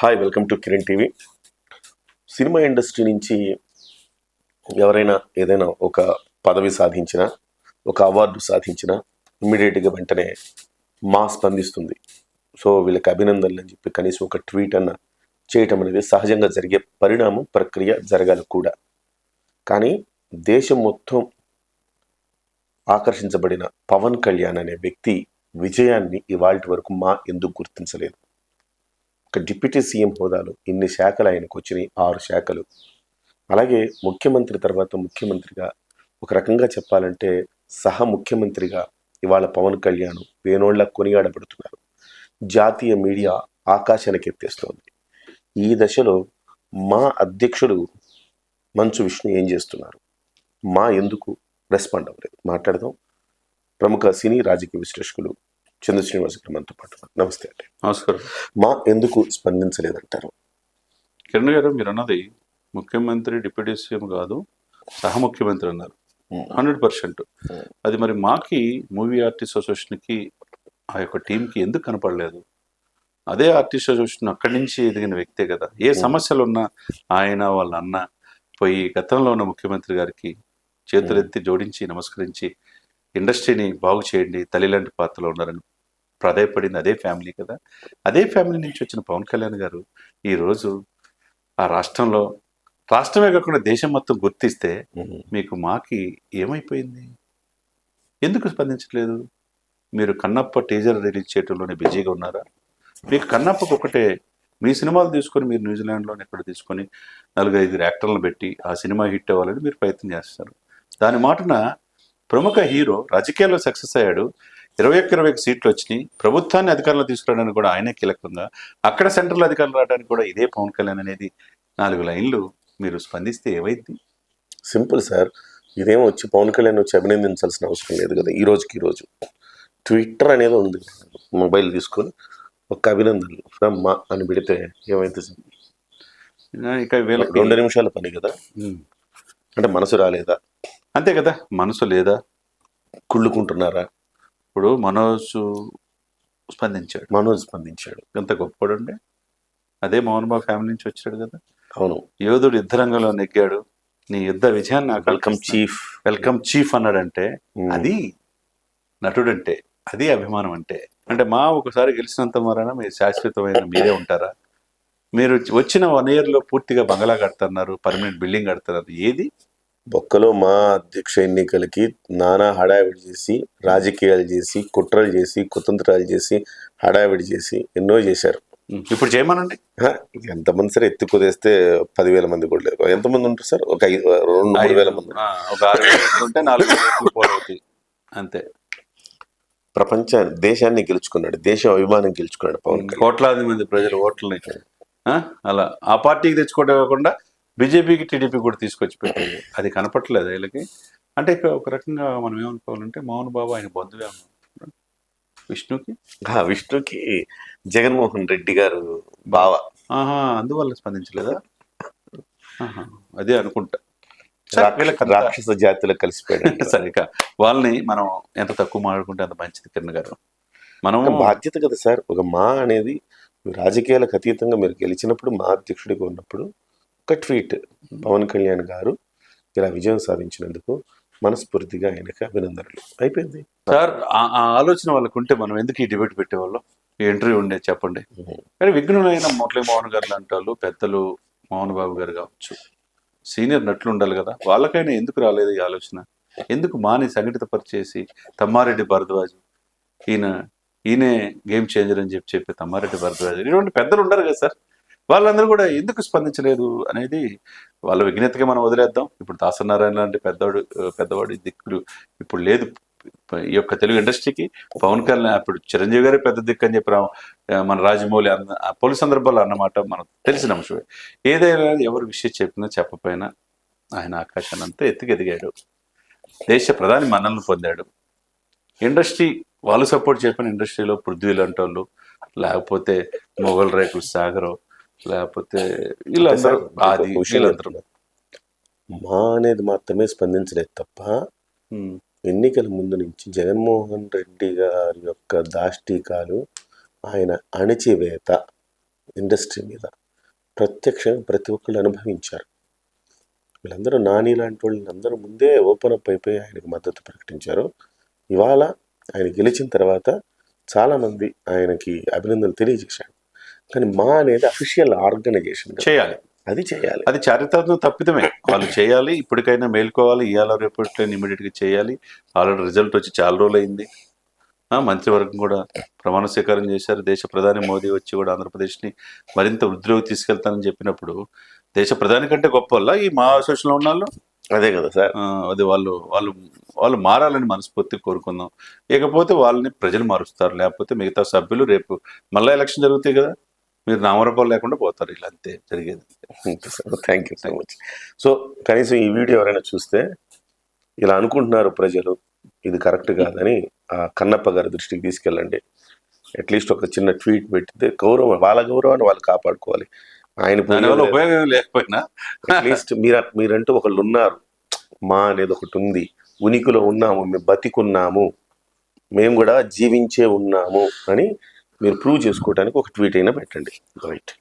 Hi welcome to Kiran TV cinema industry నుంచి ఎవరైనా ఏదైనా ఒక పదవి సాధించిన ఒక అవార్డు సాధించిన ఇమ్మీడియట్గా వెంటనే మా స్పందిస్తుంది. సో వీళ్ళకి అభినందనలు అని చెప్పి కనీసం ఒక ట్వీట్ అన్న చేయటం అనేది సహజంగా జరిగే పరిణామం ప్రక్రియ జరగాలి కూడా. కానీ దేశం మొత్తం ఆకర్షించబడిన పవన్ కళ్యాణ్ అనే వ్యక్తి విజయాన్ని ఇవాళ వరకు మా ఎందుకు గుర్తించలేదు. ఒక డిప్యూటీ సీఎం హోదాలో ఇన్ని శాఖలు ఆయనకు వచ్చినాయి ఆరు శాఖలు. అలాగే ముఖ్యమంత్రి తర్వాత ముఖ్యమంత్రిగా ఒక రకంగా చెప్పాలంటే సహ ముఖ్యమంత్రిగా ఇవాళ పవన్ కళ్యాణ్ వేనోళ్ళ కొనియాడబడుతున్నారు. జాతీయ మీడియా ఆకాశానికి ఎత్తేస్తోంది. ఈ దశలో మా అధ్యక్షుడు మంచు విష్ణు ఏం చేస్తున్నారు? మా ఎందుకు రెస్పాండ్ అవ్వలేదు? మాట్లాడదాం. ప్రముఖ సినీ రాజకీయ విశ్లేషకులు చంద్ర శ్రీనివాస గారు మనతో పాటు. నమస్తే అండి. నమస్కారం. మా ఎందుకు స్పందించలేదంటారు? కిరణ్ గారు మీరు అన్నది ముఖ్యమంత్రి డిప్యూటీ సీఎం కాదు సహ ముఖ్యమంత్రి అన్నారు. Hundred percent. అది మరి మాకి మూవీ ఆర్టిస్ట్ అసోసియేషన్కి ఆ యొక్క టీంకి ఎందుకు కనపడలేదు? అదే ఆర్టిస్ట్ అసోసియేషన్ అక్కడి నుంచి ఎదిగిన వ్యక్తే కదా. ఏ సమస్యలు ఉన్నా ఆయన వాళ్ళ అన్న పోయి గతంలో ఉన్న ముఖ్యమంత్రి గారికి చేతులెత్తి జోడించి నమస్కరించి ఇండస్ట్రీని బాగు చేయండి తల్లి లాంటి పాత్రలో ఉన్నారని ప్రాధాయపడింది అదే ఫ్యామిలీ కదా. అదే ఫ్యామిలీ నుంచి వచ్చిన పవన్ కళ్యాణ్ గారు ఈరోజు ఆ రాష్ట్రంలో రాష్ట్రమే కాకుండా దేశం మొత్తం గుర్తిస్తే మీకు మాకి ఏమైపోయింది? ఎందుకు స్పందించట్లేదు? మీరు కన్నప్ప టీజర్ రిలీజ్ చేయడంలోనే బిజీగా ఉన్నారా? మీకు కన్నప్పకు ఒకటే మీ సినిమాలు తీసుకొని మీరు న్యూజిలాండ్లోనే ఎక్కడ తీసుకొని నలుగురు ఐదు యాక్టర్లను పెట్టి ఆ సినిమా హిట్ అవ్వాలని మీరు ప్రయత్నం చేస్తారు. దాని మాటన ప్రముఖ హీరో రాజకీయాల్లో సక్సెస్ అయ్యాడు. ఇరవై ఒక్క ఇరవై సీట్లు వచ్చినాయి. ప్రభుత్వాన్ని అధికారంలో తీసుకురావడానికి కూడా ఆయనే కీలకంగా. అక్కడ సెంట్రల్ అధికారులు రావడానికి కూడా ఇదే పవన్ కళ్యాణ్ అనేది నాలుగు లైన్లు మీరు స్పందిస్తే ఏమైంది సింపుల్ సార్. ఇదేం వచ్చి పవన్ కళ్యాణ్ వచ్చి అభినందించాల్సిన అవసరం లేదు కదా ఈ రోజుకి ఈ రోజు. ట్విట్టర్ అనేది ఉంది మొబైల్ తీసుకొని ఒక అభినందనలు. ఫ్రమ్ మా అని పెడితే ఏమైతే ఇక వీళ్ళకి రెండు నిమిషాల పని కదా. అంటే మనసు రాలేదా? అంతే కదా? మనసు లేదా? కుళ్ళుకుంటున్నారా? ఇప్పుడు మనోజ్ స్పందించాడు. మనోజ్ స్పందించాడు. ఎంత గొప్పవాడండి. అదే మోహన్ బాబు ఫ్యామిలీ నుంచి వచ్చాడు కదా? అవును. యోధుడు యుద్ధ రంగంలో నెగ్గాడు. నీ యుద్ధ విజయాన్ని నాకు వెల్కమ్ చీఫ్ వెల్కమ్ చీఫ్ అన్నాడంటే అది నటుడు అంటే అది అభిమానం అంటే. అంటే మా ఒకసారి గెలిచినంత మరణ మీరు శాశ్వతమైన మీరే ఉంటారా? మీరు వచ్చిన వన్ ఇయర్లో పూర్తిగా బంగళా కడుతున్నారు పర్మనెంట్ బిల్డింగ్ కడుతున్నారు. ఏది? బొక్కలో మా అధ్యక్ష ఎన్నికలకి నానా హడావిడి చేసి రాజకీయాలు చేసి కుట్రలు చేసి కుతంత్రాలు చేసి హడావిడి చేసి ఎన్నో చేశారు. ఇప్పుడు చేయమనండి. ఎంతమంది సరే ఎత్తి కుదేస్తే పదివేల మంది కూడా లేరు. ఎంతమంది ఉంటారు సార్? ఒక ఐదు రెండు మూడు వేల మంది. ఒక ఆరు ఉంటే నాలుగు అంతే. ప్రపంచ దేశాన్ని గెలుచుకున్నాడు దేశం అభిమానం గెలుచుకున్నాడు పవన్ కోట్లాది మంది ప్రజలు ఓట్లని. అలా ఆ పార్టీకి తెచ్చుకోవడం కాకుండా బీజేపీకి టీడీపీ కూడా తీసుకొచ్చి పెట్టేది. అది కనపట్లేదు వీళ్ళకి. అంటే ఇక ఒక రకంగా మనం ఏమనుకోవాలంటే మోహన్ బాబు ఆయన బంధువే. విష్ణుకి? విష్ణుకి జగన్మోహన్ రెడ్డి గారు బావ. ఆహా అందువల్ల స్పందించలేదా? అదే అనుకుంటా. రాక్షస జాతిలో కలిసిపోయాడు సరే ఇక వాళ్ళని మనం ఎంత తక్కువ మాట్లాడుకుంటే అంత మంచిది కిరణ్ గారు. మనం బాధ్యత కదా సార్. ఒక మా అనేది రాజకీయాలకు అతీతంగా మీరు గెలిచినప్పుడు మా అధ్యక్షుడిగా ఉన్నప్పుడు ఒక ట్వీట్ పవన్ కళ్యాణ్ గారు ఇలా విజయం సాధించినందుకు మనస్ఫూర్తిగా ఆయనకి అభినందనలు. అయిపోయింది. సార్ ఆ- ఆలోచన వాళ్ళకు ఉంటే మనం ఎందుకు ఈ డిబేట్ పెట్టేవాళ్ళం? ఈ ఇంటర్వ్యూ ఉండేది చెప్పండి. కానీ విఘ్నులైన మురళీ మోహన్ గారు లాంటి పెద్దలు మోహన్ బాబు గారు కావచ్చు సీనియర్ నటులు ఉండాలి కదా వాళ్ళకైనా ఎందుకు రాలేదు ఈ ఆలోచన? ఎందుకు మాని సంఘటిత పరిచేసి తమ్మారెడ్డి భరద్వాజ్ ఈయన ఈయనే గేమ్ చేంజర్ అని చెప్పి చెప్పి తమ్మారెడ్డి భరద్వాజ్ ఇటువంటి పెద్దలు ఉండరు కదా సార్. వాళ్ళందరూ కూడా ఎందుకు స్పందించలేదు అనేది వాళ్ళ విఘ్నతగా మనం వదిలేద్దాం. ఇప్పుడు దాసనారాయణ లాంటి పెద్దవాడు పెద్దవాడి దిక్కులు ఇప్పుడు లేదు. ఈ యొక్క తెలుగు ఇండస్ట్రీకి పవన్ కళ్యాణ్ అప్పుడు చిరంజీవి గారే పెద్ద దిక్కు అని చెప్పి మన రాజమౌళి అన్న పలు సందర్భాల్లో అన్నమాట మనకు తెలిసిన అంశమే. ఏదైనా ఎవరు విషయం చెప్పినా చెప్పపోయినా ఆయన ఆకాశాన్ని అంతా ఎత్తుకెదిగాడు. దేశ ప్రధాని మన్నలను పొందాడు. ఇండస్ట్రీ వాళ్ళు సపోర్ట్ చెప్పిన ఇండస్ట్రీలో పృథ్వీ లాంటి వాళ్ళు లేకపోతే మొఘల్ రేకులు సాగరం లేకపోతే వీళ్ళందరూ వీళ్ళందరూ. మా అనేది మాత్రమే స్పందించలేదు తప్ప ఎన్నికల ముందు నుంచి జగన్మోహన్ రెడ్డి గారి యొక్క దాష్టీకాలు ఆయన అణిచివేత ఇండస్ట్రీ మీద ప్రత్యక్షంగా ప్రతి ఒక్కళ్ళు అనుభవించారు. వీళ్ళందరూ నాని లాంటి వాళ్ళని అందరూ ముందే ఓపెన్ అప్ అయిపోయి ఆయనకు మద్దతు ప్రకటించారు. ఇవాళ ఆయన గెలిచిన తర్వాత చాలామంది ఆయనకి అభినందనలు తెలియజేశారు. కానీ మా అనేది అఫీషియల్ ఆర్గనైజేషన్. చేయాలి. అది చేయాలి. అది చారిత్రాత్మక తప్పిదమే. వాళ్ళు చేయాలి ఇప్పటికైనా మేల్కోవాలి ఇవాళ రేపట్లో ఇమీడియట్గా చేయాలి. ఆల్రెడీ రిజల్ట్ వచ్చి చాలా రోజులు అయింది మంత్రివర్గం కూడా ప్రమాణ స్వీకారం చేశారు. దేశ ప్రధాని మోదీ వచ్చి కూడా ఆంధ్రప్రదేశ్ని మరింత వృద్ధిలోకి తీసుకెళ్తానని చెప్పినప్పుడు దేశ ప్రధాని కంటే గొప్ప వల్ల ఈ మా అసోసియేషన్లో ఉన్న వాళ్ళు అదే కదా సార్. అది వాళ్ళు వాళ్ళు వాళ్ళు మారాలని మనస్ఫూర్తి కోరుకుందాం. ఇకపోతే వాళ్ళని ప్రజలు మారుస్తారు. లేకపోతే మిగతా సభ్యులు రేపు మళ్ళీ ఎలక్షన్ జరుగుతాయి కదా. మీరు నామరూపాలు లేకుండా పోతారు. ఇలా అంతే జరిగేది. Thank you so much so కనీసం ఈ వీడియో ఎవరైనా చూస్తే ఇలా అనుకుంటున్నారు ప్రజలు ఇది కరెక్ట్ కాదని ఆ కన్నప్ప గారి దృష్టికి తీసుకెళ్ళండి. అట్లీస్ట్ ఒక చిన్న ట్వీట్ పెట్టితే గౌరవం వాళ్ళ గౌరవాన్ని వాళ్ళు కాపాడుకోవాలి. ఆయన ఉపయోగం లేకపోయినా. అట్లీస్ట్ మీరు మీరంటూ ఒకళ్ళు ఉన్నారు మా అనేది ఒకటి ఉంది. ఉనికిలో ఉన్నాము మేము బతికున్నాము. మేము కూడా జీవించే ఉన్నాము అని మీరు ప్రూవ్ చేసుకోవడానికి ఒక ట్వీట్ అయినా పెట్టండి. రైట్